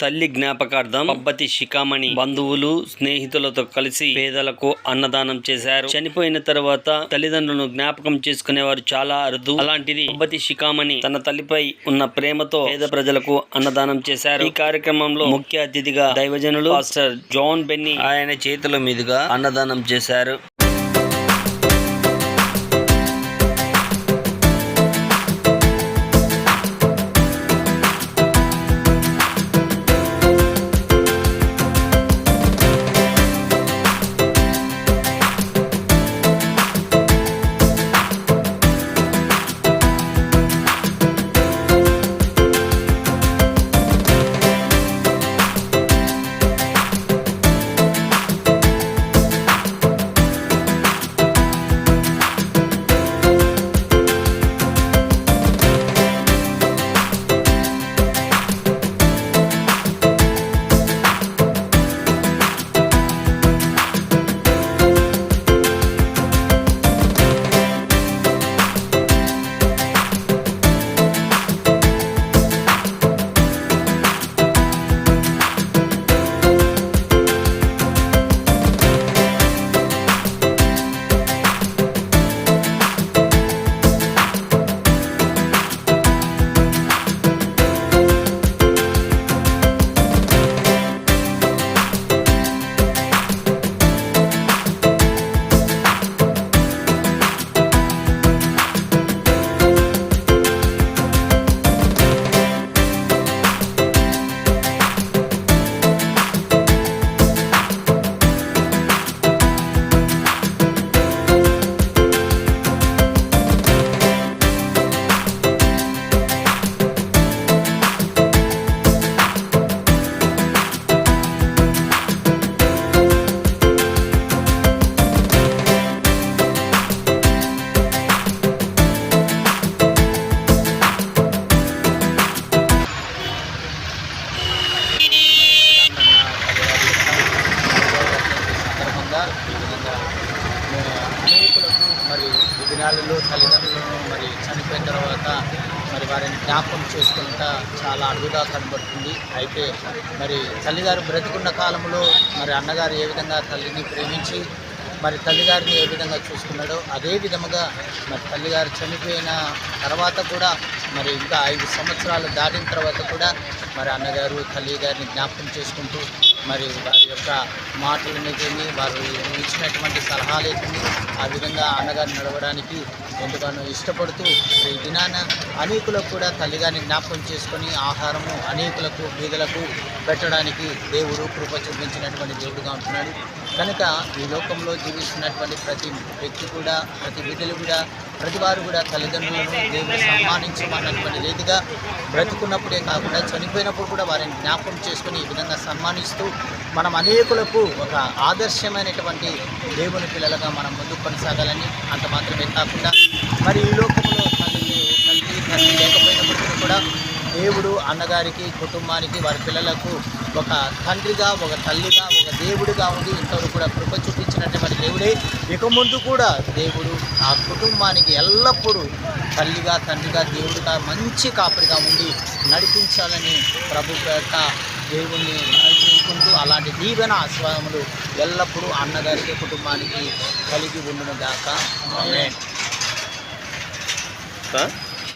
తల్లి జ్ఞాపకార్థం పబ్బతి శిఖామణి బంధువులు స్నేహితులతో కలిసి పేదలకు అన్నదానం చేశారు. చనిపోయిన తర్వాత తల్లిదండ్రులను జ్ఞాపకం చేసుకునేవారు చాలా అరుదు. అలాంటిది పబ్బతి శిఖామణి తన తల్లిపై ఉన్న ప్రేమతో పేద ప్రజలకు అన్నదానం చేశారు. ఈ కార్యక్రమంలో ముఖ్య అతిథిగా దైవజనులు మాస్టర్ జాన్ బెన్నీ ఆయన చేతుల మీదుగా అన్నదానం చేశారు. విధంగా మేము అనేకులకు మరి ఈ దినాలలో తల్లిదండ్రులను మరి చనిపోయిన తర్వాత మరి వారిని జ్ఞాపకం చేసుకుంటా చాలా అడుగుగా కనబడుతుంది అయితే మరి తల్లిగారు బ్రతికున్న కాలంలో మరి అన్నగారు ఏ విధంగా తల్లిని ప్రేమించి మరి తల్లిగారిని ఏ విధంగా చూసుకున్నాడో అదే విధముగా మరి తల్లిగారు చనిపోయిన తర్వాత కూడా మరి ఇంకా ఐదు సంవత్సరాలు దాటిన తర్వాత కూడా మరి అన్నగారు తల్లి గారిని జ్ఞాపకం చేసుకుంటూ మరి వారి యొక్క మాటలనేది వారు ఇచ్చినటువంటి సలహాలేతుంది ఆ విధంగా అన్నగారు నడవడానికి ఎందుకనో ఇష్టపడుతూ ఈ దినాన అనేకులకు కూడా తల్లిగారిని జ్ఞాపకం చేసుకొని ఆహారము అనేకులకు బీదలకు పెట్టడానికి దేవుడు కృప చూపించినటువంటి దేవుడుగా ఉంటున్నాడు. కనుక ఈ లోకంలో జీవిస్తున్నటువంటి ప్రతి వ్యక్తి కూడా ప్రతి బిడ్డలు కూడా ప్రతి వారు కూడా తల్లిదండ్రులను దేవుని సన్మానించమన్నటువంటి రీతిగా బ్రతుకున్నప్పుడే కాకుండా చనిపోయినప్పుడు కూడా వారిని జ్ఞాపకం చేసుకుని ఈ విధంగా సన్మానిస్తూ మనం అనేకులకు ఒక ఆదర్శమైనటువంటి దేవుని పిల్లలుగా మనం ముందుకు కొనసాగాలని అంత మాత్రమే కాకుండా మరి ఈ లోకంలో తల్లి తల్లి తల్లి లేకపోయినప్పుడు కూడా దేవుడు అన్నగారికి కుటుంబానికి వారి పిల్లలకు ఒక తండ్రిగా ఒక తల్లిగా ఒక దేవుడిగా ఉండి ఇంతవరకు కూడా కృప చూపించినటువంటి దేవుడే ఇక ముందు కూడా దేవుడు ఆ కుటుంబానికి ఎల్లప్పుడూ తల్లిగా తండ్రిగా దేవుడిగా మంచి కాపరిగా ఉండి నడిపించాలని ప్రభు పేట దేవుణ్ణి నడిపించుకుంటూ అలాంటి దీవెన ఆస్వాదములు ఎల్లప్పుడూ అన్నగారికి కుటుంబానికి కలిగి ఉండును గాక. ఆ?